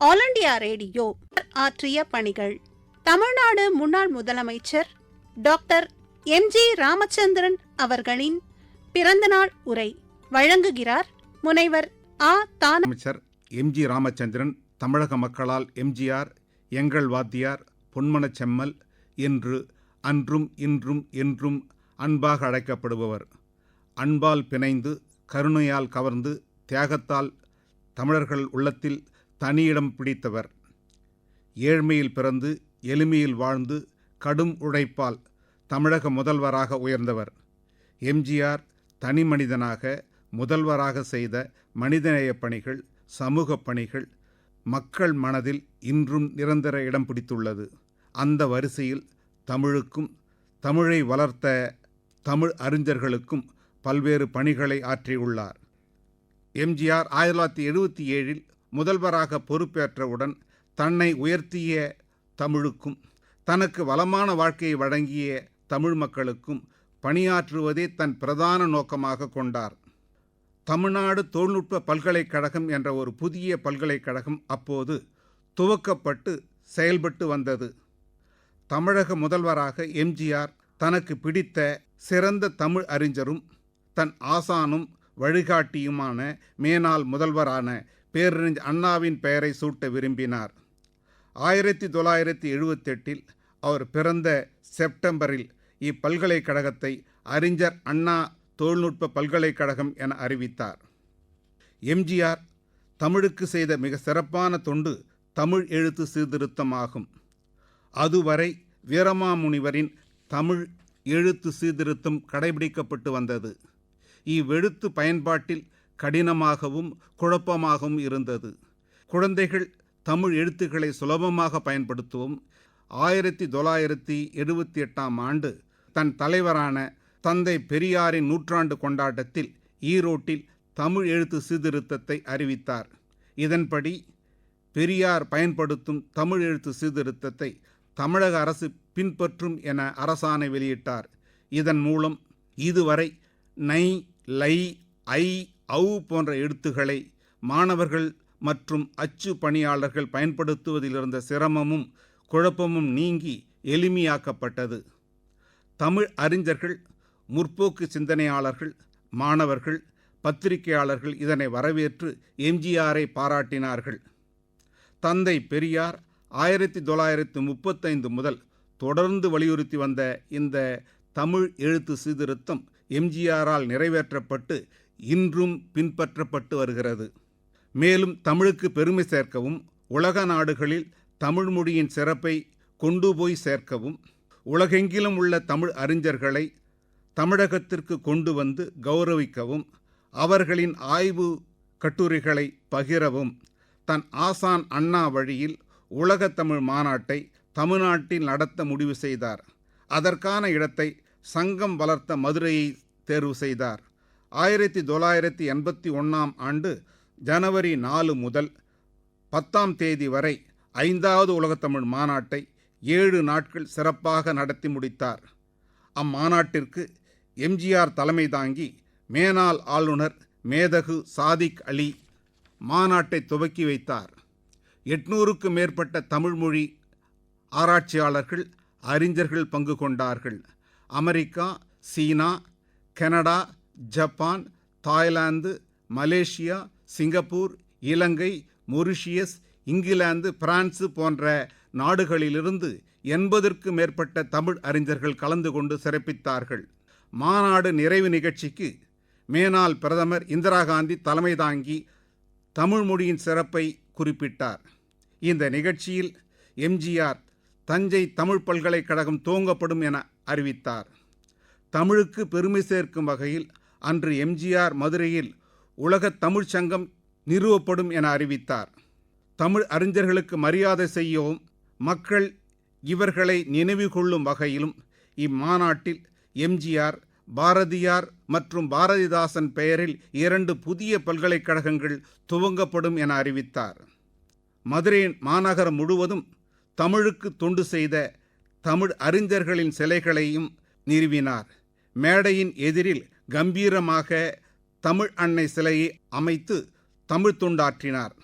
All India radio ஆற்றிய பணிகள். தமிழ்நாடு முன்னாள் முதலமைச்சர் டாக்டர் எம் ஜி ராமச்சந்திரன் அவர்களின் பிறந்தநாள் உரை வழங்குகிறார் முனைவர் ஆ. தான அமைச்சர் எம் ஜி ராமச்சந்திரன் தமிழக மக்களால் எம்ஜிஆர் எங்கள் வாத்தியார் பொன்மனச் செம்மல் என்று அன்றும் இன்றும் என்றும் அன்பாக அழைக்கப்படுபவர். அன்பால் பிணைந்து கருணையால் கவர்ந்து தியாகத்தால் தமிழர்கள் உள்ளத்தில் தனியிடம் பிடித்தவர். ஏழ்மையில் பிறந்து எளிமையில் வாழ்ந்து கடும் உழைப்பால் தமிழக முதல்வராக உயர்ந்தவர். எம்ஜிஆர் தனி மனிதனாக முதல்வராக செய்த மனிதநேயப் பணிகள் சமூக பணிகள் மக்கள் மனதில் இன்றும் நிரந்தர இடம் பிடித்துள்ளது. அந்த வரிசையில் தமிழுக்கும் தமிழை வளர்த்த தமிழ் அறிஞர்களுக்கும் பல்வேறு பணிகளை ஆற்றியுள்ளார். எம்ஜிஆர் ஆயிரத்தி தொள்ளாயிரத்தி எழுபத்தி ஏழில் முதல்வராக பொறுப்பேற்றவுடன் தன்னை உயர்த்திய தமிழுக்கும் தனக்கு வளமான வாழ்க்கையை வழங்கிய தமிழ் மக்களுக்கும் பணியாற்றுவதே தன் பிரதான நோக்கமாக கொண்டார். தமிழ்நாடு தொழில்நுட்ப பல்கலைக்கழகம் என்ற ஒரு புதிய பல்கலைக்கழகம் அப்போது துவக்கப்பட்டு செயல்பட்டு வந்தது. தமிழக முதல்வராக எம்ஜிஆர் தனக்கு பிடித்த சிறந்த தமிழ் அறிஞரும் தன் ஆசானும் வழிகாட்டியுமான மேனாள் முதல்வரான பேரறிஞர் அண்ணாவின் பெயரை சூட்ட விரும்பினார். ஆயிரத்தி தொள்ளாயிரத்தி எழுபத்தெட்டில் அவர் பிறந்த செப்டம்பரில் இப்பல்கலைக்கழகத்தை அறிஞர் அண்ணா தொழில்நுட்ப பல்கலைக்கழகம் என அறிவித்தார். எம்ஜிஆர் தமிழுக்கு செய்த மிக சிறப்பான தொண்டு தமிழ் எழுத்து சீர்திருத்தமாகும். அதுவரை வீரமாமுனிவரின் தமிழ் எழுத்து சீர்திருத்தம் கடைபிடிக்கப்பட்டு வந்தது. இவ்வெழுத்து பயன்பாட்டில் கடினமாகவும் குழப்பமாகவும் இருந்தது. குழந்தைகள் தமிழ் எழுத்துக்களை சுலபமாக பயன்படுத்தவும் ஆயிரத்தி தொள்ளாயிரத்தி எழுபத்தி எட்டாம் ஆண்டு தன் தலைவரான தந்தை பெரியாரின் நூற்றாண்டு கொண்டாட்டத்தில் ஈரோட்டில் தமிழ் எழுத்து சீர்திருத்தத்தை அறிவித்தார். இதன்படி பெரியார் பயன்படுத்தும் தமிழ் எழுத்து சீர்திருத்தத்தை தமிழக அரசு பின்பற்றும் என அரசாணை வெளியிட்டார். இதன் மூலம் இதுவரை நை லை ஐ அவு போன்ற எழுத்துக்களை மாணவர்கள் மற்றும் அச்சு பணியாளர்கள் பயன்படுத்துவதில் இருந்த சிரமமும் குழப்பமும் நீங்கி எளிமையாக்கப்பட்டது. தமிழ் அறிஞர்கள் முற்போக்கு சிந்தனையாளர்கள் மாணவர்கள் பத்திரிகையாளர்கள் இதனை வரவேற்று எம்ஜிஆரை பாராட்டினார்கள். தந்தை பெரியார் ஆயிரத்தி தொள்ளாயிரத்தி முப்பத்தைந்து முதல் தொடர்ந்து வலியுறுத்தி வந்த இந்த தமிழ் எழுத்து சீர்திருத்தம் எம்ஜிஆரால் நிறைவேற்றப்பட்டு இன்றும் பின்பற்றப்பட்டு வருகிறது. மேலும் தமிழுக்கு பெருமை சேர்க்கவும் உலக நாடுகளில் தமிழ் மொழியின் சிறப்பை கொண்டு போய் சேர்க்கவும் உலகெங்கிலும் உள்ள தமிழ் அறிஞர்களை தமிழகத்திற்கு கொண்டு வந்து கௌரவிக்கவும் அவர்களின் ஆய்வு கட்டுரைகளை பகிரவும் தன் ஆசான் அண்ணா வழியில் உலக தமிழ் மாநாட்டை தமிழ்நாட்டில் நடத்த முடிவு செய்தார். அதற்கான இடத்தை சங்கம் வளர்த்த மதுரையை தேர்வு செய்தார். ஆயிரத்தி தொள்ளாயிரத்தி எண்பத்தி ஒன்றாம் ஆண்டு ஜனவரி நாலு முதல் பத்தாம் தேதி வரை ஐந்தாவது உலகத்தமிழ் மாநாட்டை ஏழு நாட்கள் சிறப்பாக நடத்தி முடித்தார். அம்மாநாட்டிற்கு எம்ஜிஆர் தலைமை தாங்கி மேனாள் ஆளுநர் மேதகு சாதிக் அலி மாநாட்டை துவக்கி வைத்தார். எட்நூறுக்கும் மேற்பட்ட தமிழ்மொழி ஆராய்ச்சியாளர்கள் அறிஞர்கள் பங்கு கொண்டார்கள். America China Canada Japan Thailand Malaysia Singapore Ilangai Mauritius England France போன்ற நாடுகளிலிருந்து எண்பதற்கு மேற்பட்ட தமிழ் அறிஞர்கள் கலந்து கொண்டு சிறப்பித்தார்கள். மாநாடு நிறைவு நிகழ்ச்சிக்கு மேனாள் பிரதமர் இந்திரா காந்தி தலைமை தாங்கி தமிழ் மொழியின் சிறப்பை குறிப்பிட்டார். இந்த நிகழ்ச்சியில் எம்ஜிஆர் தஞ்சை தமிழ் பல்கலைக்கழகம் துவங்கப்படும் என அறிவித்தார். தமிழுக்கு பெருமை சேர்க்கும் வகையில் அன்று எம்ஜிஆர் மதுரையில் உலகத் தமிழ்ச் சங்கம் நிறுவப்படும் என அறிவித்தார். தமிழ் அறிஞர்களுக்கு மரியாதை செய்யவும் மக்கள் இவர்களை நினைவு கொள்ளும் வகையிலும் இம்மாநாட்டில் எம்ஜிஆர் பாரதியார் மற்றும் பாரதிதாசன் பெயரில் இரண்டு புதிய பல்கலைக்கழகங்கள் துவங்கப்படும் என அறிவித்தார். மதுரை மாநகரம் முழுவதும் தமிழுக்கு தொண்டு செய்த தமிழ் அறிஞர்களின் சிலைகளையும் நிறுவினார். மேடையின் எதிரில் கம்பீரமாக தமிழ் அன்னை சிலையை அமைத்து தமிழ் துண்டாற்றினார்.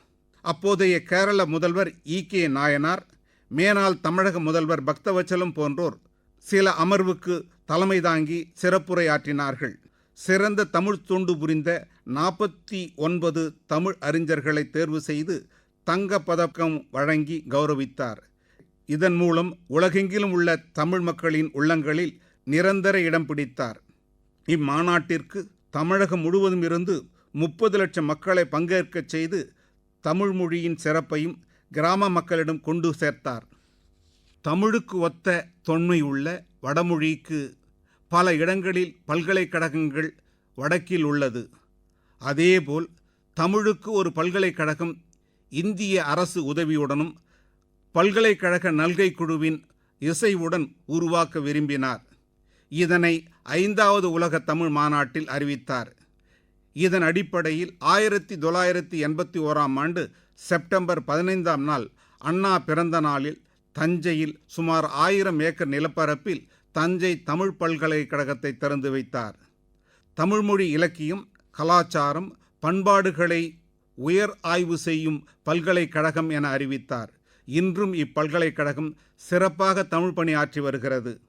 அப்போதைய கேரள முதல்வர் ஈ கே. நாயனார் மேனால் தமிழக முதல்வர் பக்தவச்சலம் போன்றோர் சில அமர்வுக்கு தலைமை தாங்கி சிறப்புரையாற்றினார்கள். சிறந்த தமிழ் தொண்டு புரிந்த நாற்பத்தி ஒன்பது தமிழ் அறிஞர்களை தேர்வு செய்து தங்க பதக்கம் வழங்கி கௌரவித்தார். இதன் மூலம் உலகெங்கிலும் உள்ள தமிழ் மக்களின் உள்ளங்களில் நிரந்தர இடம் பிடித்தார். இம்மாநாட்டிற்கு தமிழகம் முழுவதும் இருந்து முப்பது லட்சம் மக்களை பங்கேற்கச் செய்து தமிழ் மொழியின் சிறப்பையும் கிராம மக்களிடம் கொண்டு சேர்த்தார். தமிழுக்கு ஒத்த தொன்மை உள்ள வடமொழிக்கு பல இடங்களில் பல்கலைக்கழகங்கள் வடக்கில் உள்ளது. அதேபோல் தமிழுக்கு ஒரு பல்கலைக்கழகம் இந்திய அரசு உதவியுடனும் பல்கலைக்கழக நல்கை குழுவின் இசைவுடன் உருவாக்க விரும்பினார். இதனை ஐந்தாவது உலக தமிழ் மாநாட்டில் அறிவித்தார். இதன் அடிப்படையில் ஆயிரத்தி தொள்ளாயிரத்தி எண்பத்தி ஓராம் ஆண்டு செப்டம்பர் பதினைந்தாம் நாள் அண்ணா பிறந்த நாளில் தஞ்சையில் சுமார் ஆயிரம் ஏக்கர் நிலப்பரப்பில் தஞ்சை தமிழ் பல்கலைக்கழகத்தை திறந்து வைத்தார். தமிழ்மொழி இலக்கியம் கலாச்சாரம் பண்பாடுகளை உயர் ஆய்வு செய்யும் பல்கலைக்கழகம் என அறிவித்தார். இன்றும் இப்பல்கலைக்கழகம் சிறப்பாக தமிழ் பணியாற்றி வருகிறது.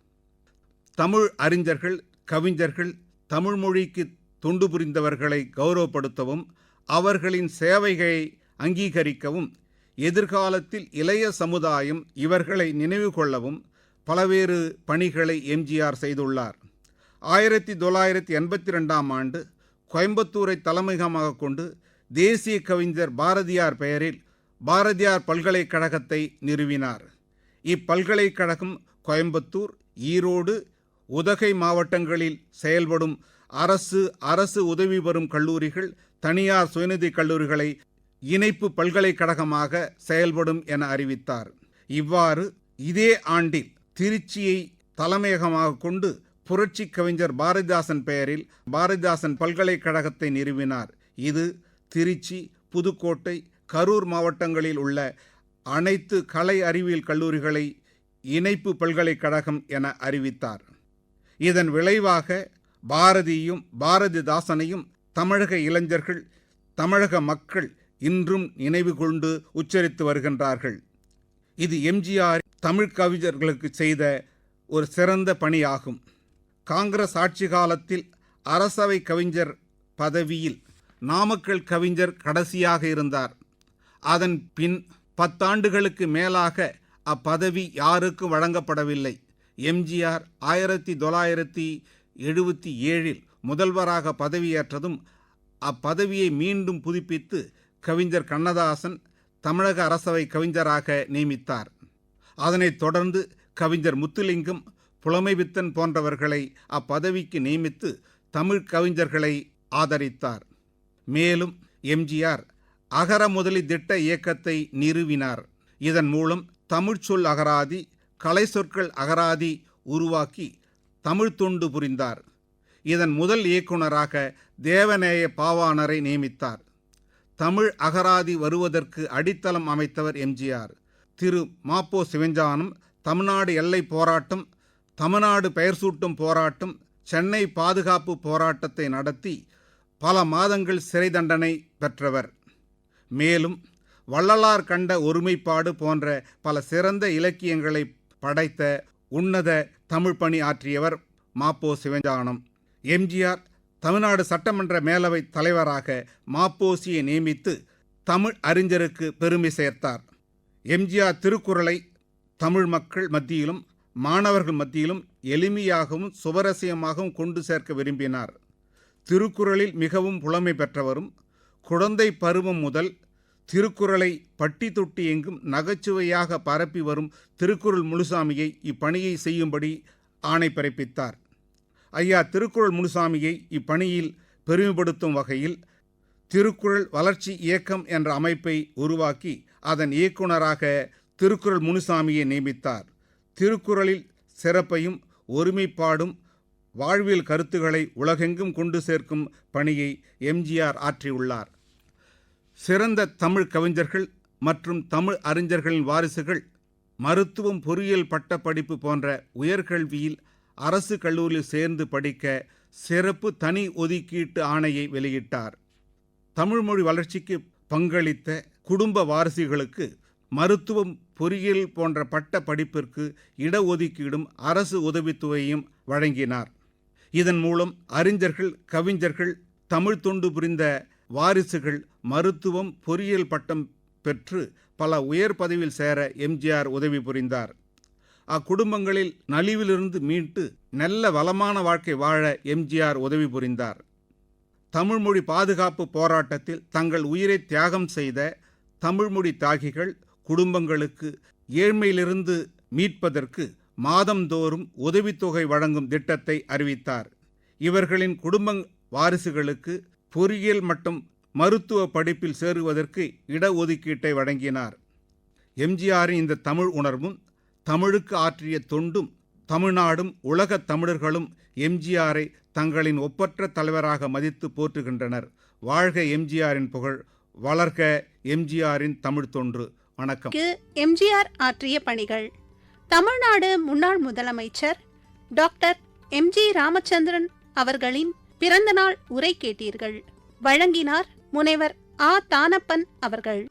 தமிழ் அறிஞர்கள் கவிஞர்கள் தமிழ் மொழிக்கு தொண்டு புரிந்தவர்களை கௌரவப்படுத்தவும் அவர்களின் சேவைகளை அங்கீகரிக்கவும் எதிர்காலத்தில் இளைய சமுதாயம் இவர்களை நினைவு கொள்ளவும் பலவேறு பணிகளை எம்ஜிஆர் செய்துள்ளார். ஆயிரத்தி தொள்ளாயிரத்தி எண்பத்தி ரெண்டாம் ஆண்டு கோயம்புத்தூரை தலைமையகமாக கொண்டு தேசிய கவிஞர் பாரதியார் பெயரில் பாரதியார் பல்கலைக்கழகத்தை நிறுவினார். இப்பல்கலைக்கழகம் கோயம்புத்தூர் ஈரோடு உதகை மாவட்டங்களில் செயல்படும் அரசு அரசு உதவி பெறும் கல்லூரிகள் தனியார் சுயநிதி கல்லூரிகளை இணைப்பு பல்கலைக்கழகமாக செயல்படும் என அறிவித்தார். இவ்வாறு இதே ஆண்டில் திருச்சியை தலைமையகமாக கொண்டு புரட்சி கவிஞர் பாரதிதாசன் பெயரில் பாரதிதாசன் பல்கலைக்கழகத்தை நிறுவினார். இது திருச்சி புதுக்கோட்டை கரூர் மாவட்டங்களில் உள்ள அனைத்து கலை அறிவியல் கல்லூரிகளை இணைப்பு பல்கலைக்கழகம் என அறிவித்தார். இதன் விளைவாக பாரதியும் பாரதிதாசனையும் தமிழக இளைஞர்கள் தமிழக மக்கள் இன்றும் நினைவு கொண்டு உச்சரித்து வருகின்றார்கள். இது எம்ஜிஆர் தமிழ் கவிஞர்களுக்கு செய்த ஒரு சிறந்த பணியாகும். காங்கிரஸ் ஆட்சி காலத்தில் அரசவை கவிஞர் பதவியில் நாமக்கல் கவிஞர் கடைசியாக இருந்தார். அதன் பின் பத்தாண்டுகளுக்கு மேலாக அப்பதவி யாருக்கும் வழங்கப்படவில்லை? எம்ஜிஆர் ஆயிரத்தி தொள்ளாயிரத்தி எழுபத்தி ஏழில் முதல்வராக பதவியேற்றதும் அப்பதவியை மீண்டும் புதுப்பித்து கவிஞர் கண்ணதாசன் தமிழக அரசவை கவிஞராக நியமித்தார். அதனைத் தொடர்ந்து கவிஞர் முத்துலிங்கம் புலமைவித்தன் போன்றவர்களை அப்பதவிக்கு நியமித்து தமிழ் கவிஞர்களை ஆதரித்தார். மேலும் எம்ஜிஆர் அகர முதலி திட்ட இயக்கத்தை நிறுவினார். இதன் மூலம் தமிழ்ச்சொல் அகராதி கலை சொற்கள் அகராதி உருவாக்கி தமிழ் தொண்டு புரிந்தார். இதன் முதல் இயக்குனராக தேவநேய பாவாணரை நியமித்தார். தமிழ் அகராதி வருவதற்கு அடித்தளம் அமைத்தவர் எம்ஜிஆர். திரு. மாப்போ சிவஞானம் தமிழ்நாடு எல்லை போராட்டம் தமிழ்நாடு பெயர் சூட்டும் போராட்டம் சென்னை பாதுகாப்பு போராட்டத்தை நடத்தி பல மாதங்கள் சிறை தண்டனை பெற்றவர். மேலும் வள்ளலார் கண்ட ஒருமைப்பாடு போன்ற பல சிறந்த இலக்கியங்களை படைத்த உன்னத தமிழ் பணி ஆற்றியவர் மாப்போ சிவஞானம். எம்ஜிஆர் தமிழ்நாடு சட்டமன்ற மேலவை தலைவராக மாப்போசியை நியமித்து தமிழ் அறிஞருக்கு பெருமை சேர்த்தார். எம்ஜிஆர் திருக்குறளை தமிழ் மக்கள் மத்தியிலும் மாணவர்கள் மத்தியிலும் எளிமையாகவும் சுவரசியமாகவும் கொண்டு சேர்க்க விரும்பினார். திருக்குறளில் மிகவும் புலமை பெற்றவரும் குழந்தை பருவம் முதல் திருக்குறளை பட்டி தொட்டி எங்கும் நகைச்சுவையாக பரப்பி வரும் திருக்குறள் முனுசாமியை இப்பணியை செய்யும்படி ஆணை பிறப்பித்தார். ஐயா திருக்குறள் முனுசாமியை இப்பணியில் பெருமைப்படுத்தும் வகையில் திருக்குறள் வளர்ச்சி இயக்கம் என்ற அமைப்பை உருவாக்கி அதன் இயக்குனராக திருக்குறள் முனுசாமியை நியமித்தார். திருக்குறளில் சிறப்பையும் ஒருமைப்பாடும் வாழ்வியல் கருத்துக்களை உலகெங்கும் கொண்டு சேர்க்கும் பணியை எம்ஜிஆர் ஆற்றியுள்ளார். சிறந்த தமிழ் கவிஞர்கள் மற்றும் தமிழ் அறிஞர்களின் வாரிசுகள் மருத்துவம் பொறியியல் பட்டப்படிப்பு போன்ற உயர்கல்வியில் அரசு கல்லூரியில் சேர்ந்து படிக்க சிறப்பு தனி ஒதுக்கீட்டு ஆணையை வெளியிட்டார். தமிழ்மொழி வளர்ச்சிக்கு பங்களித்த குடும்ப வாரிசுகளுக்கு மருத்துவம் பொறியியல் போன்ற பட்ட படிப்பிற்கு இடஒதுக்கீடும் அரசு உதவித்தொகையும் வழங்கினார். இதன் மூலம் அறிஞர்கள் கவிஞர்கள் தமிழ் தொண்டு புரிந்த வாரிசுகள் மருத்துவம் பொறியியல் பட்டம் பெற்று பல உயர் பதவியில் சேர எம்ஜிஆர் உதவி புரிந்தார். அக்குடும்பங்களில் நலிவிலிருந்து மீட்டு நல்ல வளமான வாழ்க்கை வாழ எம்ஜிஆர் உதவி புரிந்தார். தமிழ்மொழி பாதுகாப்பு போராட்டத்தில் தங்கள் உயிரை தியாகம் செய்த தமிழ்மொழி தியாகிகள் குடும்பங்களுக்கு ஏழ்மையிலிருந்து மீட்பதற்கு மாதந்தோறும் உதவித்தொகை வழங்கும் திட்டத்தை அறிவித்தார். இவர்களின் குடும்ப வாரிசுகளுக்கு பொறியியல் மற்றும் மருத்துவ படிப்பில் சேருவதற்கு இடஒதுக்கீட்டை வழங்கினார். எம்ஜிஆரின் இந்த தமிழ் உணர்வும் தமிழுக்கு ஆற்றிய தொண்டும் தமிழ்நாடும் உலகத் தமிழர்களும் எம்ஜிஆரை தங்களின் ஒப்பற்ற தலைவராக மதித்து போற்றுகின்றனர். வாழ்க எம்ஜிஆரின் புகழ் வளர்க எம்ஜிஆரின் தமிழ் தொன்று. வணக்கம். எம்ஜிஆர் ஆற்றிய பணிகள். தமிழ்நாடு முன்னாள் முதலமைச்சர் டாக்டர் எம்ஜி ராமச்சந்திரன் அவர்களின் பிறந்தநாள் உரை கேட்டீர்கள். வழங்கினார் முனைவர் ஆ தானப்பன் அவர்கள்.